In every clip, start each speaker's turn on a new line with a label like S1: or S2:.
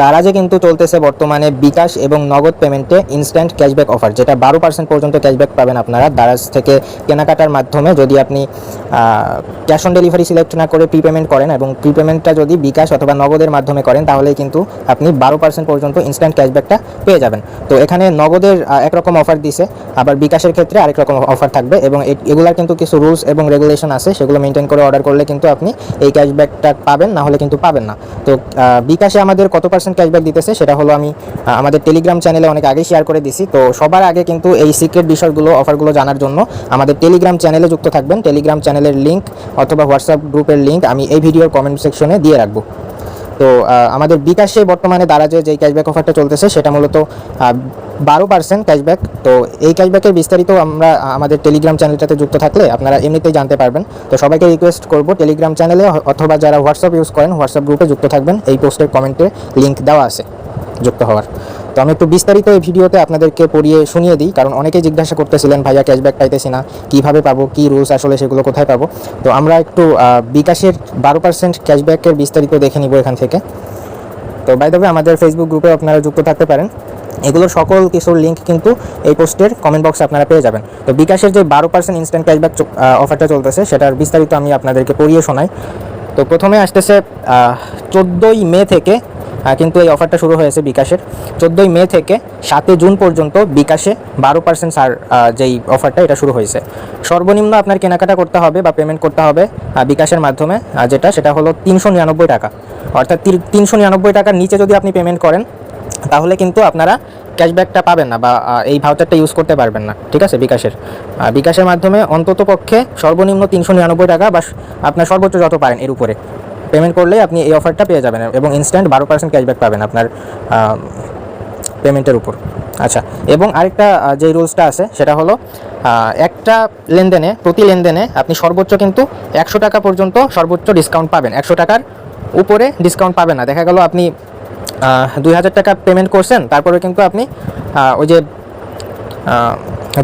S1: দারাজে কিন্তু চলতেছে বর্তমানে বিকাশ এবং নগদ পেমেন্টে ইনস্ট্যান্ট ক্যাশব্যাক অফার যেটা বারো পার্সেন্ট পর্যন্ত ক্যাশব্যাক পাবেন আপনারা দারাজ থেকে কেনাকাটার মাধ্যমে। যদি আপনি ক্যাশ অন ডেলিভারি সিলেক্ট না করে প্রিপেমেন্ট করেন এবং প্রিপেমেন্টটা যদি বিকাশ অথবা নগদের মাধ্যমে করেন তাহলে কিন্তু আপনি বারো পার্সেন্ট পর্যন্ত ইনস্ট্যান্ট ক্যাশব্যাকটা পেয়ে যাবেন। তো এখানে নগদের একরকম অফার দিছে, আবার বিকাশের ক্ষেত্রে আরেক রকম অফার থাকবে এবং এগুলার কিন্তু কিছু রুলস এবং রেগুলেশন আছে, সেগুলো মেনটেন করে অর্ডার করলে কিন্তু আপনি এই ক্যাশব্যাকটা পাবেন, না হলে কিন্তু পাবেন না। তো বিকাশে আমাদের কত পার্সেন্ট ক্যাশব্যাক দিতেছে, সেটা হলো আমি আমাদের টেলিগ্রাম চ্যানেলে অনেক আগে শেয়ার করে দিছি। তো সবার আগে কিন্তু এই সিক্রেট বিষয়গুলো অফারগুলো জানার জন্য আমাদের টেলিগ্রাম চ্যানেলে যুক্ত থাকবেন। টেলিগ্রাম চ্যানেলের লিঙ্ক অথবা হোয়াটসঅ্যাপ গ্রুপের লিঙ্ক আমি এই ভিডিওর কমেন্ট সেকশনে দিয়ে রাখব। তো আমাদের বিকাশে বর্তমানে দারাজে যেই ক্যাশব্যাক অফারটা চলতেছে, সেটা মূলত বারো পার্সেন্ট ক্যাশব্যাক তো এই ক্যাশব্যাকের বিস্তারিত আমরা আমাদের টেলিগ্রাম চ্যানেলটাতে যুক্ত থাকলে আপনারা এমনিতেই জানতে পারবেন। তো সবাইকে রিকোয়েস্ট করব টেলিগ্রাম চ্যানেলে অথবা যারা হোয়াটসঅ্যাপ ইউজ করেন হোয়াটসঅ্যাপ গ্রুপে যুক্ত থাকবেন। এই পোস্টের কমেন্টে লিঙ্ক দেওয়া আছে যুক্ত হওয়ার। তো আমি একটু বিস্তারিত এই ভিডিওতে আপনাদেরকে পড়িয়ে শুনিয়ে দিই, কারণ অনেকেই জিজ্ঞাসা করতেছিলেন, ভাইয়া ক্যাশব্যাক পাইতেছি না, কীভাবে পাবো, কী রুলস আসলে সেগুলো কোথায় পাবো? তো আমরা একটু বিকাশের বারো পার্সেন্ট ক্যাশব্যাকের বিস্তারিত দেখে নিব এখান থেকে। তো বাই দ্য আমাদের ফেসবুক গ্রুপে আপনারা যুক্ত থাকতে পারেন। এগুলোর সকল কিছুর লিঙ্ক কিন্তু এই পোস্টের কমেন্ট বক্সে আপনারা পেয়ে যাবেন। তো বিকাশের যে বারো পার্সেন্ট ইনস্ট্যান্ট ক্যাশব্যাক অফারটা চলতেছে, সেটার বিস্তারিত আমি আপনাদেরকে পড়িয়ে শোনাই। তো প্রথমে আসতেছে চোদ্দোই মে থেকে কিন্তু এই অফারটা শুরু হয়েছে বিকাশের। চোদ্দোই মে থেকে সাতই জুন পর্যন্ত বিকাশে বারো পার্সেন্ট সার যেই অফারটা এটা শুরু হয়েছে। সর্বনিম্ন আপনার কেনাকাটা করতে হবে বা পেমেন্ট করতে হবে বিকাশের মাধ্যমে যেটা, সেটা হলো তিনশো নিরানব্বই টাকা। অর্থাৎ তিনশো নিরানব্বই টাকার নিচে যদি আপনি পেমেন্ট করেন তাহলে কিন্তু আপনারা ক্যাশব্যাকটা পাবেন না বা এই ভাউচারটা ইউজ করতে পারবেন না, ঠিক আছে, বিকাশের। বিকাশের মাধ্যমে অন্তত পক্ষে সর্বনিম্ন তিনশো নিরানব্বই টাকা বা আপনার সর্বোচ্চ যত পারেন এর উপরে। পেমেন্ট করলে আপনি এই অফারটা পেয়ে যাবেন এবং ইনস্ট্যান্ট বারো পার্সেন্ট ক্যাশব্যাক পাবেন আপনার পেমেন্টের উপর। আচ্ছা এবং আরেকটা যে রুলসটা আছে সেটা হলো একটা লেনদেনে, প্রতি লেনদেনে আপনি সর্বোচ্চ কিন্তু একশো টাকা পর্যন্ত সর্বোচ্চ ডিসকাউন্ট পাবেন। একশো টাকার উপরে ডিসকাউন্ট পাবেন না। দেখা গেল আপনি দুই হাজার টাকা পেমেন্ট করছেন তারপরে কিন্তু আপনি ওই যে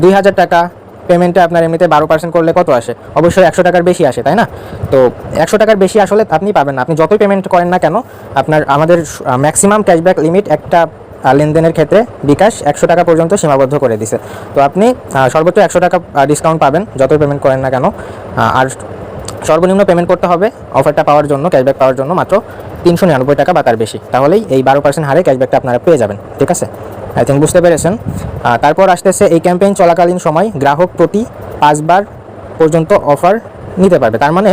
S1: দুই হাজার টাকা পেমেন্টে আপনার এমনিতে বারো পার্সেন্ট করলে কত আসে? অবশ্যই একশো টাকার বেশি আসে, তাই না? তো একশো টাকার বেশি আসলে আপনি পাবেন না। আপনি যতই পেমেন্ট করেন না কেন, আপনার, আমাদের ম্যাক্সিমাম ক্যাশব্যাক লিমিট একটা লেনদেনের ক্ষেত্রে বিকাশ একশো টাকা পর্যন্ত সীমাবদ্ধ করে দিছে। তো আপনি সর্বোচ্চ একশো টাকা ডিসকাউন্ট পাবেন, যতই পেমেন্ট করেন না কেন। আর সর্বনিম্ন পেমেন্ট করতে হবে। অফারটা পাওয়ার জন্য ক্যাশব্যাক পাওয়ার জন্য মাত্র তিনশো নিরানব্বই টাকা বা তার বেশি। তাহলেই এই বারো পার্সেন্ট হারে ক্যাশব্যাকটা আপনারা পেয়ে যাবেন, ঠিক আছে? আই থিঙ্ক বুঝতে পেরেছেন? তারপর আসতেছে এই ক্যাম্পেইন চলাকালীন সময় গ্রাহক প্রতি পাঁচবার পর্যন্ত অফার নিতে পারবে। তার মানে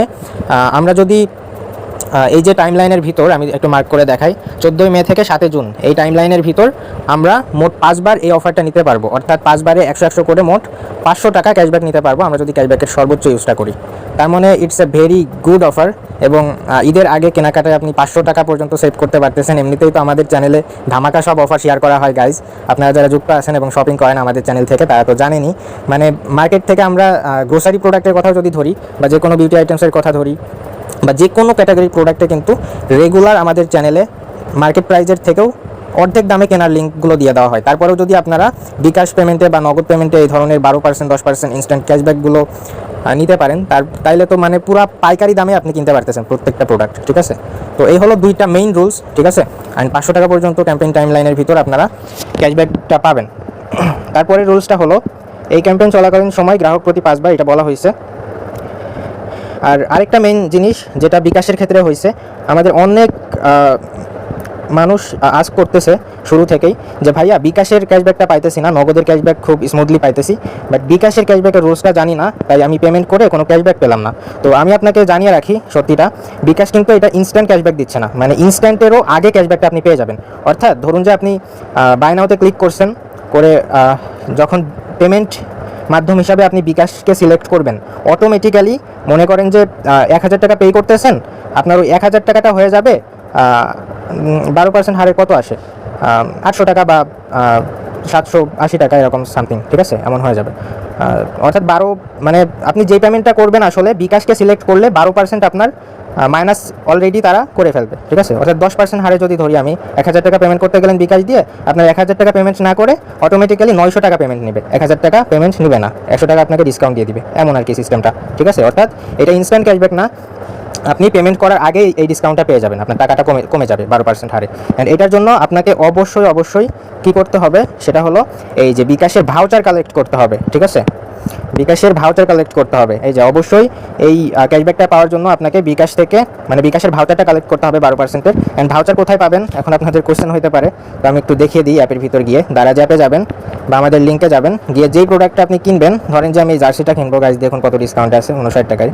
S1: আমরা যদি এই যে টাইম লাইনের ভিতর আমি একটু মার্ক করে দেখাই, চোদ্দোই মে থেকে সাতই জুন, এই টাইম লাইনের ভিতর আমরা মোট পাঁচবার এই অফারটা নিতে পারব। অর্থাৎ পাঁচবারে একশো একশো করে মোট পাঁচশো টাকা ক্যাশব্যাক নিতে পারব, আমরা যদি ক্যাশব্যাকের সর্বোচ্চ ইউজটা করি। তার মানে it's a very good offer এবং ঈদের আগে কেনাকাটায় আপনি পাঁচশো টাকা পর্যন্ত সেভ করতে পারতেছেন। এমনিতেই তো আমাদের চ্যানেলে ধামাকা সব অফার শেয়ার করা হয় গাইজ আপনারা যারা যুক্ত আছেন এবং শপিং করেন আমাদের চ্যানেল থেকে, তারা তো জানেনই। মানে মার্কেট থেকে আমরা গ্রোসারি প্রোডাক্টের কথা যদি ধরি বা যে কোনো বিউটি আইটেমসের কথা ধরি বা যে কোনো ক্যাটাগরির প্রোডাক্টে কিন্তু রেগুলার আমাদের চ্যানেলে মার্কেট প্রাইজের থেকেও অর্ধেক দামে কেনার লিঙ্কগুলো দিয়ে দেওয়া হয়। তারপরেও যদি আপনারা বিকাশ পেমেন্টে বা নগদ পেমেন্টে এই ধরনের বারো পার্সেন্ট দশ পার্সেন্ট ইনস্ট্যান্ট ক্যাশব্যাকগুলো নিতে পারেন, তার, তাইলে তো মানে পুরা পাইকারি দামে আপনি কিনতে পারতেছেন প্রত্যেকটা প্রোডাক্ট ঠিক আছে? তো এই হলো দুইটা মেইন রুলস ঠিক আছে? অ্যান্ড পাঁচশো টাকা পর্যন্ত ক্যাম্পেইন টাইম লাইনের ভিতর আপনারা ক্যাশব্যাকটা পাবেন। তারপরে রুলসটা হলো, এই ক্যাম্পেইন চলাকালীন সময় গ্রাহক প্রতি পাঁচবার এটা বলা হয়েছে আর আরেকটা মেন জিনিস যেটা বিকাশের ক্ষেত্রে হয়েছে আমাদের অনেক মানুষ আজ করতেছে শুরু থেকেই যে ভাইয়া বিকাশের ক্যাশব্যাকটা পাইতেছি না, নগদের ক্যাশব্যাক খুব স্মুথলি পাইতেছি বাট বিকাশের ক্যাশব্যাকের রুলসটা জানি না, তাই আমি পেমেন্ট করে কোনো ক্যাশব্যাক পেলাম না। তো আমি আপনাকে জানিয়ে রাখি সত্যিটা, বিকাশ কিন্তু এটা ইনস্ট্যান্ট ক্যাশব্যাক দিচ্ছে না মানে ইনস্ট্যান্টেরও আগে ক্যাশব্যাকটা আপনি পেয়ে যাবেন। অর্থাৎ ধরুন যে আপনি বাই নাওতে ক্লিক করছেন, করে যখন পেমেন্ট মাধ্যম হিসাবে আপনি বিকাশকে সিলেক্ট করবেন। অটোমেটিক্যালি মনে করেন যে এক হাজার টাকা পে করতেছেন, আপনার ওই এক হাজার টাকাটা হয়ে যাবে বারো পার্সেন্ট হারে কত আসে? আটশো টাকা বা সাতশো আশি টাকা এরকম সামথিং ঠিক আছে? এমন হয়ে যাবে। অর্থাৎ বারো মানে আপনি যেই পেমেন্টটা করবেন আসলে, বিকাশকে সিলেক্ট করলে বারো পার্সেন্ট আপনার মাইনাস অলরেডি তারা করে ফেলবে, ঠিক আছে? অর্থাৎ দশ পার্সেন্ট হারে যদি ধরি আমি, এক হাজার টাকা পেমেন্ট করতে গেলেন বিকাশ দিয়ে, আপনার এক হাজার টাকা পেমেন্ট না করে অটোমেটিক্যালি নয়শো টাকা পেমেন্ট নেবে। এক হাজার টাকা পেমেন্ট নেবে না, একশো টাকা আপনাকে ডিসকাউন্ট দিয়ে দিবে, এমন আর কি সিস্টেমটা ঠিক আছে? অর্থাৎ এটা ইনস্ট্যান্ট ক্যাশব্যাক না, আপনি পেমেন্ট করার আগেই এই ডিসকাউন্টটা পেয়ে যাবেন, আপনার টাকাটা কমে কমে যাবে বারো পার্সেন্ট হারে। অ্যান্ড এটার জন্য আপনাকে অবশ্যই অবশ্যই কী করতে হবে, সেটা হলো এই যে বিকাশের ভাউচার কালেক্ট করতে হবে, ঠিক আছে? বিকাশের ভাউচার কালেক্ট করতে হবে। এই যে, অবশ্যই এই ক্যাশব্যাকটা পাওয়ার জন্য আপনাকে বিকাশ থেকে মানে বিকাশের ভাউচারটা কালেক্ট করতে হবে বারো পার্সেন্টের অ্যান্ড ভাউচার কোথায় পাবেন? এখন আপনাদের কোশ্চেন হতে পারে। তো আমি একটু দেখিয়ে দিই অ্যাপের ভিতর গিয়ে। দারাজ অ্যাপে যাবেন বা আমাদের লিঙ্কে যাবেন। গিয়ে যেই প্রোডাক্টটা আপনি কিনবেন, ধরেন যে আমি এই জার্সিটা কিনবো গাছ দেখুন কত ডিসকাউন্ট আছে উনষাট টাকায়।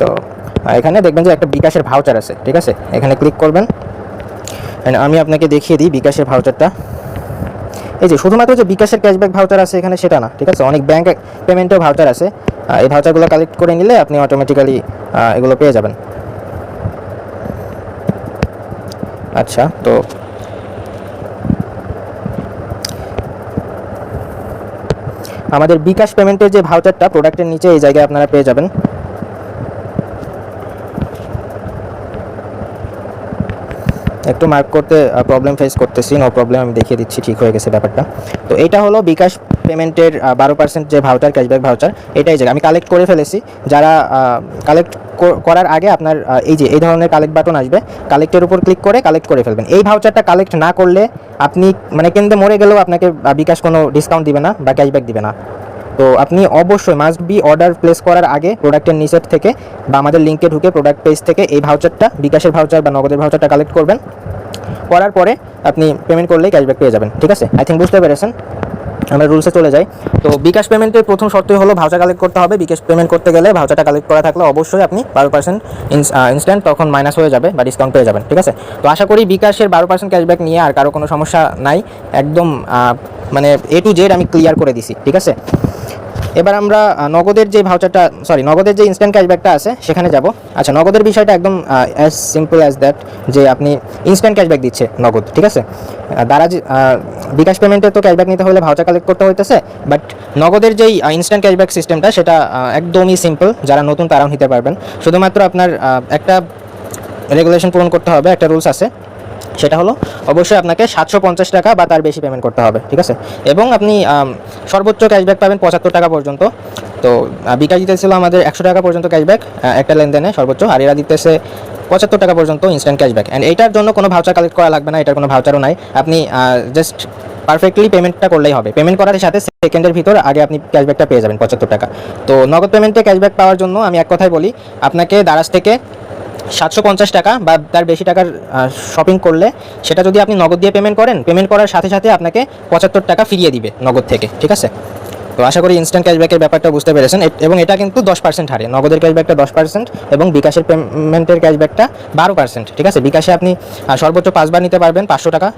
S1: তো এখানে দেখবেন যে একটা বিকাশের ভাউচার আছে, ঠিক আছে? এখানে ক্লিক করবেন। অ্যান্ড আমি আপনাকে দেখিয়ে দিই বিকাশের ভাউচারটা এই যে শুধুমাত্র যে বিকাশের ক্যাশব্যাক ভাউচার আছে এখানে সেটা না, ঠিক আছে? অনেক ব্যাঙ্ক পেমেন্টেও ভাউচার আছে। এই ভাউচারগুলো কালেক্ট করে নিলে আপনি অটোমেটিক্যালি এগুলো পেয়ে যাবেন। আচ্ছা তো আমাদের বিকাশ পেমেন্টের যে ভাউচারটা প্রোডাক্টের নিচে এই জায়গায় আপনারা পেয়ে যাবেন। একটু মার্ক করতে প্রবলেম ফেস করতেছি নো প্রবলেম আমি দেখিয়ে দিচ্ছি, ঠিক হয়ে গেছে ব্যাপারটা। তো এটা হলো বিকাশ পেমেন্টের বারো পার্সেন্ট যে ভাউচার ক্যাশব্যাক ভাউচার এটাই জায়গা। আমি কালেক্ট করে ফেলেছি। যারা কালেক্ট করার আগে আপনার এই যে, এই ধরনের কালেক্ট বাটন আসবে কালেক্টের উপর ক্লিক করে কালেক্ট করে ফেলবেন। এই ভাউচারটা কালেক্ট না করলে আপনি মানে কেন্দ্রে মরে গেলেও আপনাকে বিকাশ কোনো ডিসকাউন্ট দিবে না বা ক্যাশব্যাক দিবে না। তো আপনি অবশ্যই মাস্ট বি অর্ডার প্লেস করার আগে প্রোডাক্টের নিচের থেকে বা আমাদের লিঙ্কে ঢুকে প্রোডাক্ট পেজ থেকে এই ভাউচারটা বিকাশের ভাউচার বা নগদের ভাউচারটা কালেক্ট করবেন। করার পরে আপনি পেমেন্ট করলেই ক্যাশব্যাক পেয়ে যাবেন, ঠিক আছে? আই থিঙ্ক বুঝতে পেরেছেন? আমরা রুলসে চলে যাই। তো বিকাশ পেমেন্টের প্রথম শর্তই হলো ভাউচার কালেক্ট করতে হবে। বিকাশ পেমেন্ট করতে গেলে ভাউচারটা কালেক্ট করা থাকলে অবশ্যই আপনি বারো পার্সেন্ট ইনস্ট্যান্ট তখন মাইনাস হয়ে যাবে বা ডিসকাউন্ট পেয়ে যাবেন, ঠিক আছে? তো আশা করি বিকাশের বারো পার্সেন্ট ক্যাশব্যাক নিয়ে আর কারও কোনো সমস্যা নাই। একদম মানে এ টু জেড আমি ক্লিয়ার করে দিছি, ঠিক আছে? এবার আমরা নগদের যে ভাউচারটা সরি নগদের যে ইনস্ট্যান্ট ক্যাশব্যাকটা আছে, সেখানে যাব। আচ্ছা নগদের বিষয়টা একদম অ্যাজ সিম্পল অ্যাজ দ্যাট যে আপনি ইনস্ট্যান্ট ক্যাশব্যাক দিচ্ছে নগদ, ঠিক আছে? দ্বারা বিকাশ পেমেন্টে তো ক্যাশব্যাক নিতে হলে ভাউচার কালেক্ট করতে হইতেছে বাট নগদের যেই ইনস্ট্যান্ট ক্যাশব্যাক সিস্টেমটা সেটা একদমই সিম্পল যারা নতুন তারাও নিতে পারবেন। শুধুমাত্র আপনার একটা রেগুলেশন পূরণ করতে হবে, একটা রুলস আছে। সেটা হলো অবশ্যই আপনাকে সাতশো পঞ্চাশ টাকা বা তার বেশি পেমেন্ট করতে হবে, ঠিক আছে? এবং আপনি সর্বোচ্চ ক্যাশব্যাক পাবেন পঁচাত্তর টাকা পর্যন্ত। তো বিকাশ দিতেছিল আমাদের একশো টাকা পর্যন্ত ক্যাশব্যাক একটা লেনদেনে সর্বোচ্চ। আর এরা দিতেছে পঁচাত্তর টাকা পর্যন্ত ইনস্ট্যান্ট ক্যাশব্যাক অ্যান্ড এইটার জন্য কোনো ভাউচার কালেক্ট করা লাগবে না, এটার কোনো ভাউচারও নাই। আপনি জাস্ট পারফেক্টলি পেমেন্টটা করলেই হবে। পেমেন্ট করার সাথে সেকেন্ডের ভিতর আগে আপনি ক্যাশব্যাকটা পেয়ে যাবেন পঁচাত্তর টাকা। তো, নগদ পেমেন্টে ক্যাশব্যাক পাওয়ার জন্য আমি এক কথাই বলি, আপনাকে দারাজ থেকে সাতশো পঞ্চাশ টাকা বা তার বেশি টাকার শপিং করলে সেটা যদি আপনি নগদ দিয়ে পেমেন্ট করেন পেমেন্ট করার সাথে সাথে আপনাকে পঁচাত্তর টাকা ফিরিয়ে দিবে নগদ থেকে, ঠিক আছে? তো আশা করি ইনস্ট্যান্ট ক্যাশব্যাকের ব্যাপারটা বুঝতে পেরেছেন। এবং এটা কিন্তু দশ পার্সেন্ট হারে। নগদের ক্যাশব্যাকটা দশ পার্সেন্ট এবং বিকাশের পেমেন্টের ক্যাশব্যাকটা বারো পার্সেন্ট ঠিক আছে? বিকাশে আপনি সর্বোচ্চ পাঁচবার নিতে পারবেন, পাঁচশো টাকা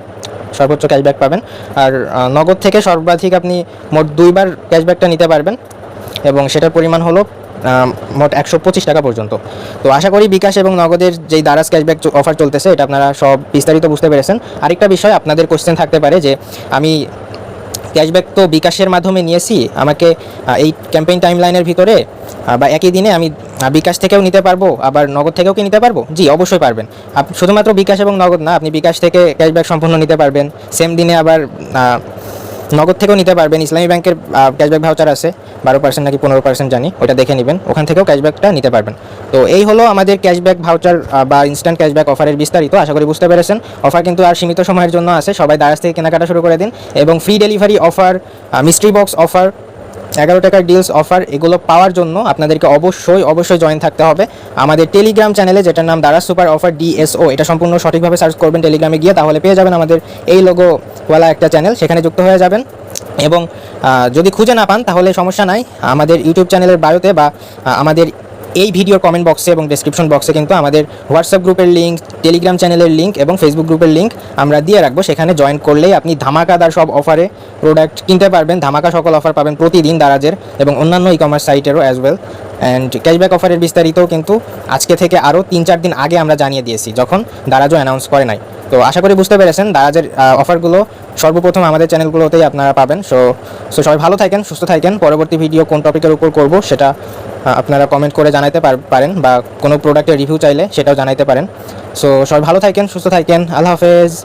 S1: সর্বোচ্চ ক্যাশব্যাক পাবেন। আর নগদ থেকে সর্বাধিক আপনি মোট দুইবার ক্যাশব্যাকটা নিতে পারবেন। এবং সেটার পরিমাণ হলো মোট একশো পঁচিশ টাকা পর্যন্ত। তো আশা করি বিকাশ এবং নগদের যেই দারাজ ক্যাশব্যাক অফার চলতেছে, এটা আপনারা সব বিস্তারিত বুঝতে পেরেছেন। আরেকটা বিষয়, আপনাদের কোশ্চেন থাকতে পারে যে, আমি ক্যাশব্যাক তো বিকাশের মাধ্যমে নিয়েছি, আমাকে এই ক্যাম্পেইন টাইমলাইনের ভিতরে বা একই দিনে আমি বিকাশ থেকেও নিতে পারব, আবার নগদ থেকেও কি নিতে পারব? জি, অবশ্যই পারবেন। শুধুমাত্র বিকাশ এবং নগদ না, আপনি বিকাশ থেকে ক্যাশব্যাক সম্পূর্ণ নিতে পারবেন। সেম দিনে আবার নগদ থেকেও নিতে পারবেন। ইসলামী ব্যাংকের ক্যাশব্যাক ভাউচার আছে। বারো পার্সেন্ট নাকি পনেরো পার্সেন্ট জানি ওটা দেখে নেবেন। ওখান থেকেও ক্যাশব্যাকটা নিতে পারবেন। তো এই হলো আমাদের ক্যাশব্যাক ভাউচার বা ইনস্ট্যান্ট ক্যাশব্যাক অফারের বিস্তারিত। আশা করি বুঝতে পেরেছেন। অফার কিন্তু আর সীমিত সময়ের জন্য আছে। সবাই দারাজ থেকে কেনাকাটা শুরু করে দিন। এবং free delivery offer mystery box offer এগারো টাকার ডিলস অফার এগুলো পাওয়ার জন্য আপনাদেরকে অবশ্যই অবশ্যই জয়েন থাকতে হবে। আমাদের টেলিগ্রাম চ্যানেলে যেটার নাম দ্বারা সুপার অফার ডিএসও এটা সম্পূর্ণ সঠিকভাবে সার্চ করবেন টেলিগ্রামে গিয়ে, তাহলে পেয়ে যাবেন আমাদের এই লোগোওয়ালা একটা চ্যানেল সেখানে যুক্ত হয়ে যাবেন। এবং যদি খুঁজে না পান, তাহলে সমস্যা নাই। আমাদের ইউটিউব চ্যানেলের বায়োতে বা আমাদের এই ভিডিওর কমেন্ট বক্সে এবং ডেসক্রিপশন বক্সে কিন্তু আমাদের হোয়াটসঅ্যাপ গ্রুপের লিঙ্ক টেলিগ্রাম চ্যানেলের লিঙ্ক এবং ফেসবুক গ্রুপের লিঙ্ক আমরা দিয়ে রাখব। সেখানে জয়েন করলেই আপনি ধামাকাদার সব অফারে প্রোডাক্ট কিনতে পারবেন। ধামাকা সকল অফার পাবেন প্রতিদিন দারাজের এবং অন্যান্য ই কমার্স সাইটেরও অ্যাজ ওয়েল অ্যান্ড ক্যাশব্যাক অফারের বিস্তারিতও কিন্তু আজকে থেকে আরও তিন চার দিন আগে আমরা জানিয়ে দিয়েছি, যখন দারাজও অ্যানাউন্স করে নাই। তো আশা করি বুঝতে পেরেছেন, দারাজের অফারগুলো সর্বপ্রথম আমাদের চ্যানেলগুলোতেই আপনারা পাবেন। সো সো সবাই ভালো থাকেন, সুস্থ থাকেন। পরবর্তী ভিডিও কোন টপিকের উপর করব সেটা আপনারা কমেন্ট করে পার- পারেন বা কোনো প্রোডাক্টের রিভিউ চাইলে সেটাও জানাতে পারেন। সো সবাই ভালো থাকেন, সুস্থ থাকেন। আল্লাহ হাফেজ।